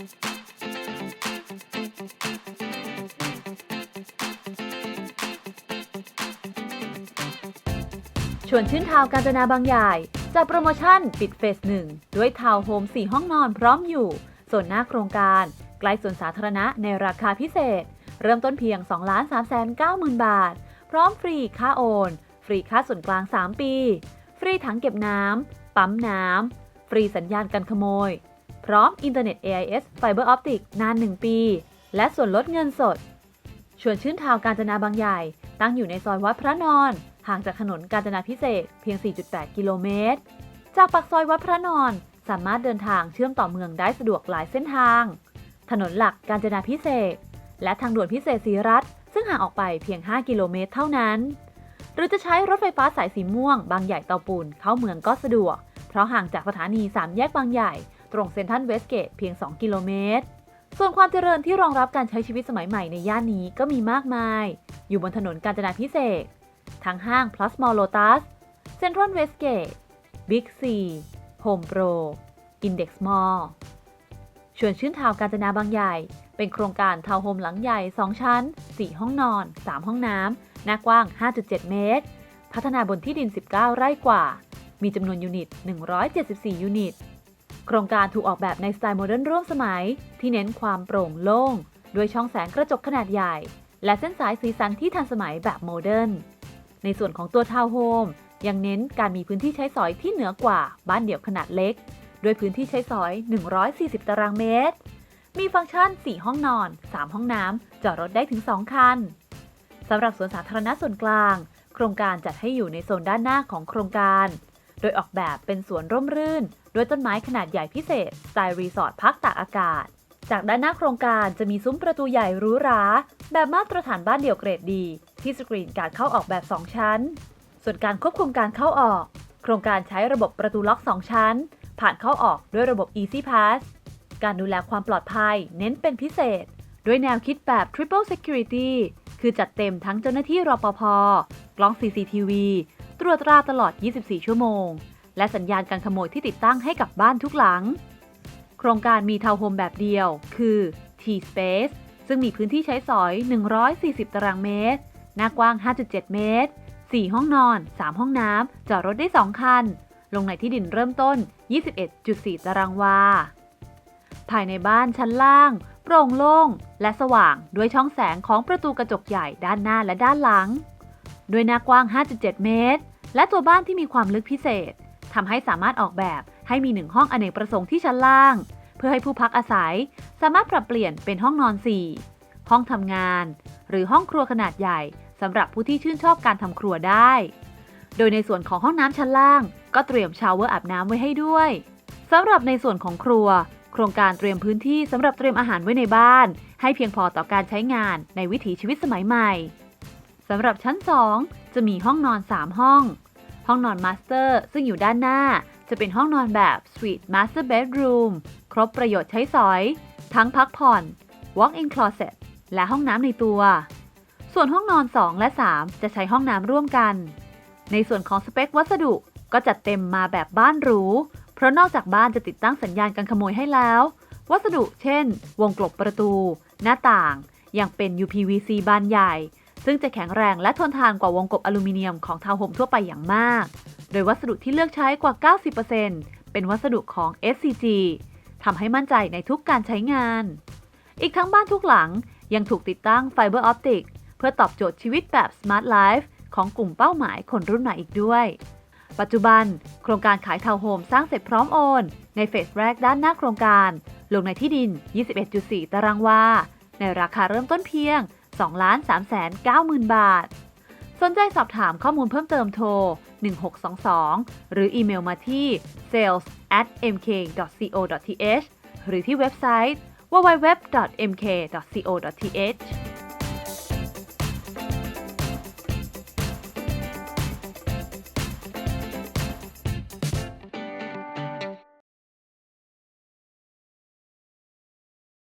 ชวนชื่นทาวการจนาบางใหญ่จัดโปรโมชั่นปิดเฟสหนึ่งด้วยทาวน์โฮม 4 ห้องนอนพร้อมอยู่ส่วนหน้าโครงการใกล้ส่วนสาธารณะในราคาพิเศษ เริ่มต้นเพียง 2 3 9 0 0 0 0 บาท พร้อมฟรีค่าโอน ฟรีค่าส่วนกลาง 3 ปี ฟรีถังเก็บน้ำปั๊มน้ำ ฟรีสัญญาณกันขโมย ร้อมอินเทอร์เน็ต AIS Fiber Optic นาน 1 ปี และส่วนลดเงินสด ชวนชื่นทาวการจนาบางใหญ่ ตั้งอยู่ในซอยวัดพระนอน ห่างจากถนนกาญจนาพิเศษเพียง 4.8 กิโลเมตร จากปากซอยวัดพระนอน สามารถเดินทางเชื่อมต่อเมืองได้สะดวกหลายเส้นทาง ถนนหลักกาญจนาพิเศษ และทางด่วนพิเศษสีรัฐ ซึ่งห่างออกไปเพียง 5 กิโลเมตรเท่านั้น หรือจะใช้รถไฟฟ้าสายสีม่วง บางใหญ่เตาปูนเข้าเมืองก็สะดวก เพราะห่างจากสถานี 3 แยกบางใหญ่ ตรงเซ็นทรัลเวสเกตเพียง 2 กิโลเมตร ส่วนความเจริญที่รองรับการใช้ชีวิตสมัยใหม่ในย่านนี้ก็มีมากมาย อยู่บนถนนกาญจนาพิเศษทั้งห้าง Plus Mall Lotus Central Westgate Big C Home Pro Index Mall ชวนชื่นทาวกาญจนาบางใหญ่ เป็นโครงการทาวน์โฮมหลังใหญ่ 2 ชั้น 4 ห้องนอน 3 ห้องน้ำ หน้ากว้าง 5.7 เมตร พัฒนาบนที่ดิน 19 ไร่กว่า มีจำนวนยูนิต 174 ยูนิต ครงการถูกออกแบบในสไตล์โมเดิร์นร่วมสมัย ที่เน้นความโปร่งโล่ง ด้วยช่องแสงกระจกขนาดใหญ่ และเส้นสายสีสันที่ทันสมัยแบบโมเดิร์นในส่วนของตัวทาวน์โฮมยังเน้นการมีพื้นที่ใช้สอยที่เหนือกว่าบ้านเดี่ยวขนาดเล็ก ด้วยพื้นที่ใช้สอย 140 ตารางเมตร มีฟังก์ชัน 4 ห้องนอน 3 ห้องน้ำจอดรถได้ถึง 2 คันสำหรับสวนสาธารณะส่วนกลาง โครงการจัดให้อยู่ในโซนด้านหน้าของโครงการ โดยออกแบบเป็นสวนร่มรื่น ด้วยต้นไม้ขนาดใหญ่พิเศษสไตล์รีสอร์ทพักตากอากาศ จากด้านหน้าโครงการจะมีซุ้มประตูใหญ่หรูหราแบบมาตรฐานบ้านเดี่ยวเกรดดี ที่สกรีนการเข้าออกแบบ 2 ชั้น ส่วนการควบคุมการเข้าออก โครงการใช้ระบบประตูล็อก 2 ชั้น ผ่านเข้าออกด้วยระบบ Easy Pass การดูแลความปลอดภัยเน้นเป็นพิเศษ ด้วยแนวคิดแบบ Triple Security คือจัดเต็มทั้งเจ้าหน้าที่รปภ กล้อง CCTV ตรวจตราตลอด 24 ชั่วโมง และสัญญาณการขโมยที่ติดตั้งให้กับบ้านทุกหลัง โครงการมีทาวน์โฮมแบบเดียว คือ T-Space ซึ่งมีพื้นที่ใช้สอย 140 ตารางเมตร หน้ากว้าง 5.7 เมตร 4 ห้องนอน 3 ห้องน้ำ จอดรถได้ 2 คัน ลงในที่ดินเริ่มต้น 21.4 ตารางวา ภายในบ้านชั้นล่าง โปร่งโล่ง และสว่างด้วยช่องแสงของประตูกระจกใหญ่ด้านหน้าและด้านหลัง ด้วยหน้ากว้าง 5.7 เมตร และตัวบ้านที่มีความลึกพิเศษทำให้สามารถออกแบบให้มีหนึ่งห้องอเนกประสงค์ที่ชั้นล่าง เพื่อให้ผู้พักอาศัย สามารถปรับเปลี่ยนเป็นห้องนอน 4 ห้องทำงาน หรือห้องครัวขนาดใหญ่สำหรับผู้ที่ชื่นชอบการทำครัวได้ โดยในส่วนของห้องน้ำชั้นล่าง ก็เตรียมชาวเวอร์อาบน้ำไว้ให้ด้วยสำหรับในส่วนของครัว โครงการเตรียมพื้นที่สำหรับเตรียมอาหารไว้ในบ้าน ให้เพียงพอต่อการใช้งานในวิถีชีวิตสมัยใหม่สำหรับชั้น 2 จะมีห้องนอน 3 ห้อง ห้องนอนมาสเตอร์ซึ่งอยู่ด้านหน้า จะเป็นห้องนอนแบบ Suite Master Bedroom ครบประโยชน์ใช้สอย ทั้งพักผ่อน Walk-in Closet และห้องน้ำในตัว ส่วนห้องนอน 2 และ 3 จะใช้ห้องน้ำร่วมกัน ในส่วนของสเปควัสดุก็จัดเต็มมาแบบบ้านหรู เพราะนอกจากบ้านจะติดตั้งสัญญาณการขโมยให้แล้ว วัสดุเช่น วงกลบประตู หน้าต่าง ยังเป็น UPVC บานใหญ่ ซึ่งจะแข็งแรงและทนทานกว่าวงกบอลูมิเนียมของทาวน์โฮมทั่วไปอย่างมาก โดยวัสดุที่เลือกใช้กว่า 90%เป็นวัสดุของ SCG ทำให้มั่นใจในทุกการใช้งาน อีกทั้งบ้านทุกหลังยังถูกติดตั้งไฟเบอร์ออปติกเพื่อตอบโจทย์ชีวิตแบบ Smart Life ของกลุ่มเป้าหมายคนรุ่นใหม่อีกด้วย ปัจจุบัน โครงการขายทาวน์โฮมสร้างเสร็จพร้อมโอน ในเฟสแรกด้านหน้าโครงการ ลงในที่ดิน 21.4 ตารางวา ในราคาเริ่มต้นเพียง 2 3 9 0 0 0 0 บาท สนใจสอบถามข้อมูลเพิ่มเติมโทร 1622 หรืออีเมลมาที่ sales at mk.co.th หรือที่เว็บไซต์ www.mk.co.th